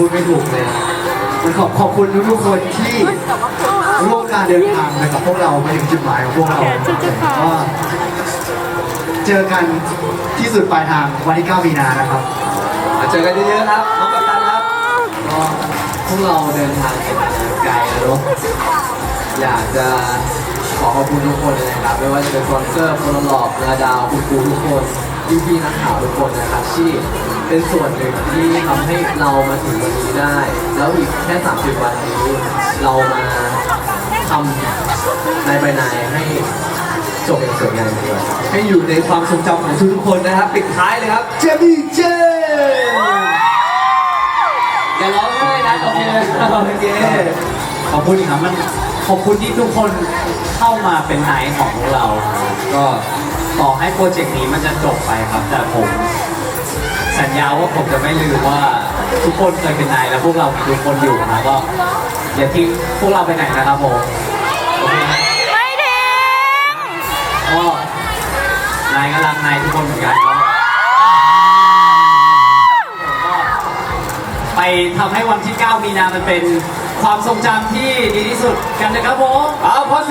พูดไม่ถูกเลยอะมันขอบขอบคุณทุกๆคนที่ร่วมการเดินทางไปกับพวกเราไปถึงจุดหมายของพวกเราก็เจอกันที่สุดปลายทางวันที่ 9 มีนานะครับมาเจอกันเยอะๆครับน้องกัปตันครับก็พวกเราเดินทางกันมาไกลแล้วเนอะอยากจะขอขอบคุณทุกคนเลยนะครับไม่ว่าจะเป็นสปอนเซอร์โพลารอบนาดาวคุณครูทุกคนพี่พี่ๆนักข่าวทุกคนนะครับที่ เป็นส่วนหนึ่งที่ทำให้เรามาถึงวันนี้ได้ แล้วอีกแค่ 30 วันนี้ เรามาทำนายใบนายให้จบอย่างสวยงามดีกว่าครับให้อยู่ในความทรงจำของทุกๆคนนะครับ ปิดท้ายเลยครับ เจมี่เจอย่าร้องไห้นะโอเคโอเคขอบคุณอีกครั้งมันขอบคุณที่ทุกคนเข้ามาเป็นไนท์ของพวกเรา ก็ต่อให้โปรเจกต์นี้มันจะจบไปครับ แต่ผมสั ญญาว่าผมจะไม่ลืมว่าทุกคนเคยเป็นนายและพวกเรามีทุกคนอยู่นะก็อย่าทิ้งพวกเราไปไหนนะครับผมโอเคไหมไม่ทิ้งก็นายก็รักนายทุกคนเหมือนกันครับผมก็ไปทำให้วันที่ 9 มีนามันเป็นความทรงจำที่ดีที่สุดกันนะครับผม เอาขอส